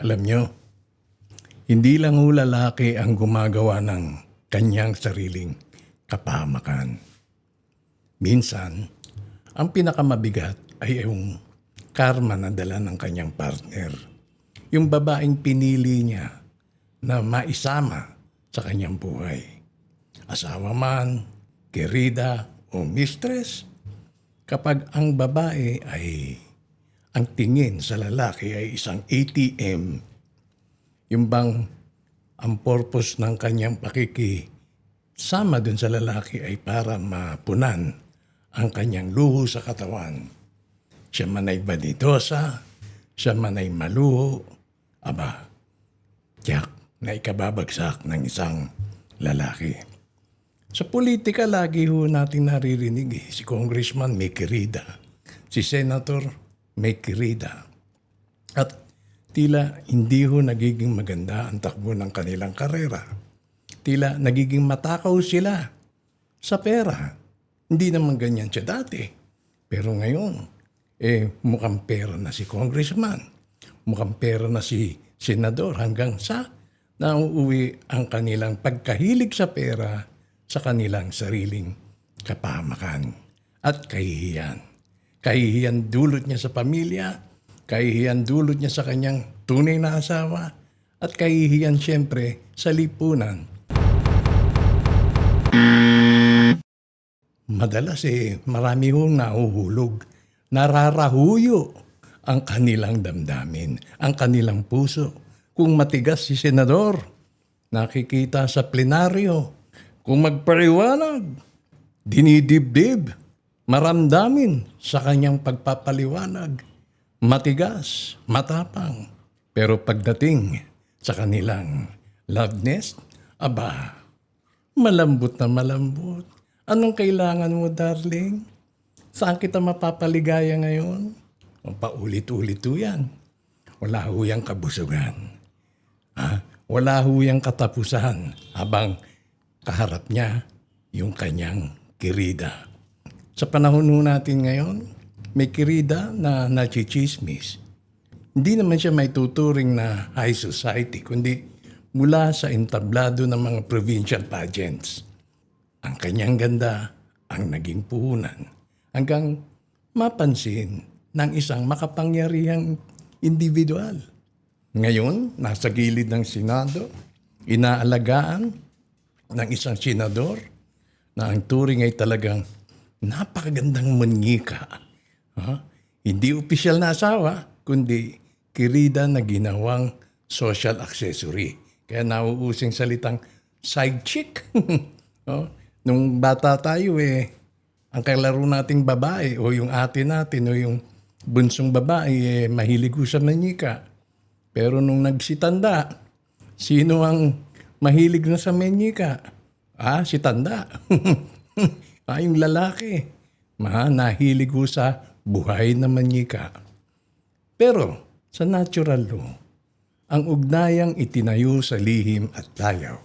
Alam nyo, hindi lang ho lalaki ang gumagawa ng kanyang sariling kapahamakan. Minsan, ang pinakamabigat ay yung karma na dala ng kanyang partner. Yung babaeng pinili niya na maisama sa kanyang buhay. Asawa man, kerida o mistress, kapag ang babae ay ang tingin sa lalaki ay isang ATM, yung bang ang purpose ng kanyang pakiki sama dun sa lalaki ay para mapunan ang kanyang luho sa katawan. Siya man ay banidosa, siya man ay maluho, aba, tiyak na ikababagsak ng isang lalaki. Sa politika, lagi ho natin naririnig eh. Si Congressman may kirida. Si Senator may kirida. At tila hindi ho nagiging maganda ang takbo ng kanilang karera. Tila nagiging matakaw sila sa pera. Hindi naman ganyan siya dati. Pero ngayon, eh mukhang pera na si congressman. Mukhang pera na si senador hanggang sa nauuwi ang kanilang pagkahilig sa pera sa kanilang sariling kapahamakan at kahihiyan. Kahihiyan dulot niya sa pamilya, kahihiyan dulot niya sa kanyang tunay na asawa, at kahihiyan siyempre sa lipunan. Madalas eh, marami hong nahuhulog, nararahuyo ang kanilang damdamin, ang kanilang puso. Kung matigas si senador, nakikita sa plenaryo, kung magpariwanag, dinidibdib, maramdamin sa kanyang pagpapaliwanag, matigas, matapang. Pero pagdating sa kanilang love nest, aba, malambot na malambot. Anong kailangan mo, darling? Saan kita mapapaligaya ngayon? O paulit-ulit ho yan. Wala ho yang kabusugan. Ha? Wala ho yang katapusan habang kaharap niya yung kanyang kirida. Sa panahon ho natin ngayon, may kirida na nachichismis. Hindi naman siya may tuturing na high society, kundi mula sa entablado ng mga provincial pageants. Ang kanyang ganda ang naging puhunan hanggang mapansin ng isang makapangyarihang individual. Ngayon, nasa gilid ng Senado, inaalagaan ng isang senador na ang turing ay talagang napakagandang manyika. Ha? Hindi opisyal na asawa, kundi kirida na ginawang social accessory. Kaya nauusing salitang side chick. oh, nung bata tayo eh, ang kalaro nating babae o yung ate natin o yung bunsong babae eh, mahilig ko sa manyika. Pero nung nagsitanda, sino ang mahilig na sa manyika? Ah, si tanda. yung lalaki. Ma, nahilig ko sa buhay na manyika. Pero sa natural law, ang ugnayang itinayo sa lihim at layaw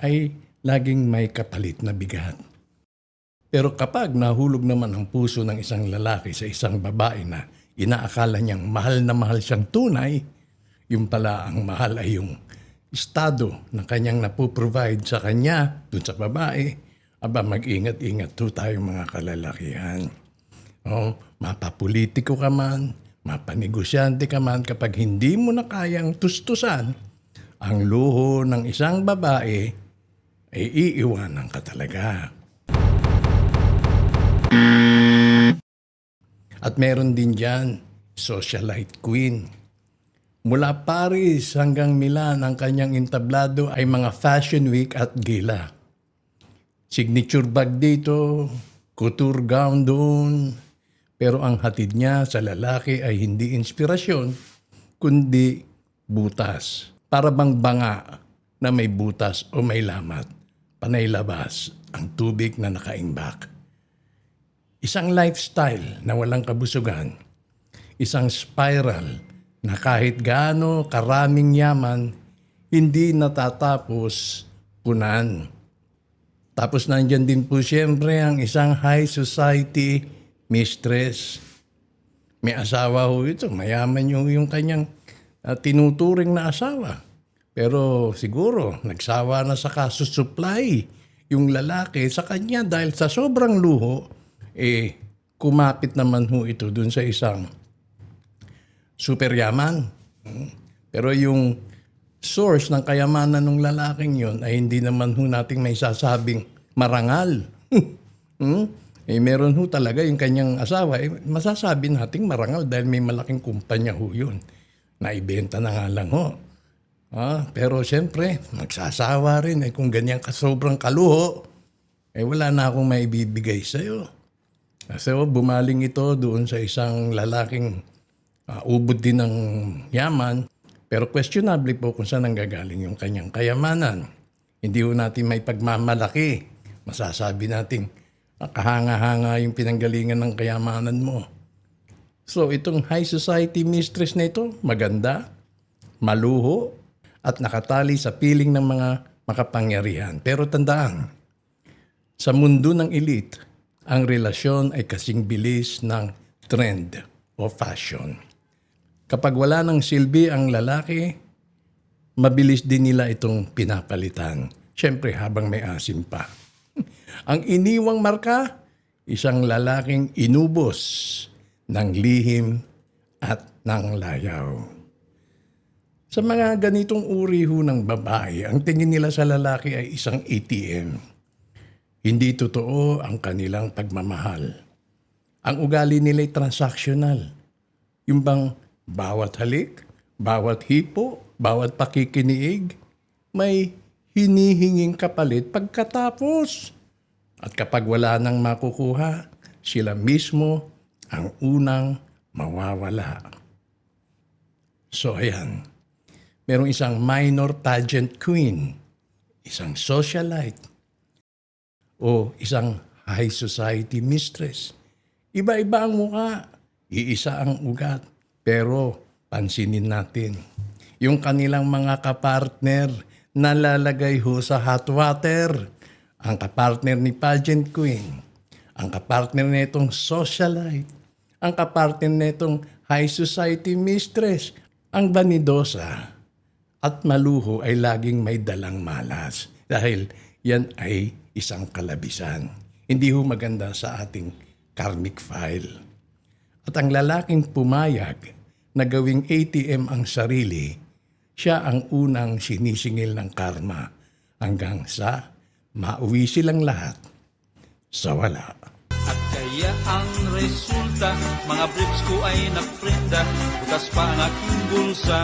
ay laging may kapalit na bigat. Pero kapag nahulog naman ang puso ng isang lalaki sa isang babae na inaakala niyang mahal na mahal siyang tunay, yung pala ang mahal ay yung estado na kanyang napoprovide sa kanya, dun sa babae, aba mag-ingat-ingat to tayo mga kalalakihan. O, mapapolitiko ka man, mapanigosyante ka man kapag hindi mo na kayang tustusan ang luho ng isang babae, ay iiwanan ka talaga. At meron din dyan, socialite queen. Mula Paris hanggang Milan, ang kanyang entablado ay mga fashion week at gala. Signature bag dito, couture gown doon. Pero ang hatid niya sa lalaki ay hindi inspirasyon, kundi butas. Para bang banga na may butas o may lamat. Panay labas ang tubig na nakaimbak. Isang lifestyle na walang kabusugan. Isang spiral na kahit gaano karaming yaman, hindi natatapos punan. Tapos nandyan din po siyempre ang isang high society mistress. May asawa ho ito, mayaman yung, yung kanyang ah, tinuturing na asawa. Pero siguro, nagsawa na sa kasusupply yung lalaki sa kanya dahil sa sobrang luho, eh, kumapit naman ho ito dun sa isang super yaman. Hmm. Pero yung source ng kayamanan ng lalaking yon ay hindi naman ho nating may sasabing marangal. hmm? Eh, meron ho talaga yung kanyang asawa. Eh, masasabi nating marangal dahil may malaking kumpanya ho yun. Naibenta na nga lang ho. Ah, pero siyempre, magsasawa rin. Eh, kung ganyan ka sobrang kaluho, eh wala na akong maibibigay sa'yo. So, bumaling ito doon sa isang lalaking ah, ubod din ng yaman. Pero questionable po kung saan nanggagaling yung kanyang kayamanan. Hindi ho natin may pagmamalaki. Masasabi natin, ah, kahanga-hanga yung pinanggalingan ng kayamanan mo. So, itong high society mistress na ito, maganda, maluho, at nakatali sa piling ng mga makapangyarihan. Pero tandaan, sa mundo ng elite, ang relasyon ay kasing bilis ng trend o fashion. Kapag wala ng silbi ang lalaki, mabilis din nila itong pinapalitan. Siyempre habang may asim pa. ang iniwang marka, isang lalaking inubos ng lihim at ng layaw. Sa mga ganitong uri ho ng babae, ang tingin nila sa lalaki ay isang ATM. Hindi totoo ang kanilang pagmamahal. Ang ugali nila ay transactional. Yung bang bawat halik, bawat hipo, bawat pakikiniig, may hinihinging kapalit pagkatapos. At kapag wala nang makukuha, sila mismo ang unang mawawala. So ayan, merong isang minor pageant queen, isang socialite, o isang high society mistress. Iba-iba ang muka, iisa ang ugat. Pero pansinin natin, yung kanilang mga kapartner nalalagay ho sa hot water. Ang kapartner ni pageant queen, ang kapartner nitong socialite, ang kapartner nitong high society mistress, ang vanidosa at maluho ay laging may dalang malas dahil yan ay isang kalabisan. Hindi ho maganda sa ating karmic file. At ang lalaking pumayag na gawing ATM ang sarili, siya ang unang sinisingil ng karma hanggang sa mauwi silang lahat sa wala. At kaya ang resulta, mga briefs ko ay naprinda, bukas pa ang aking bulsa,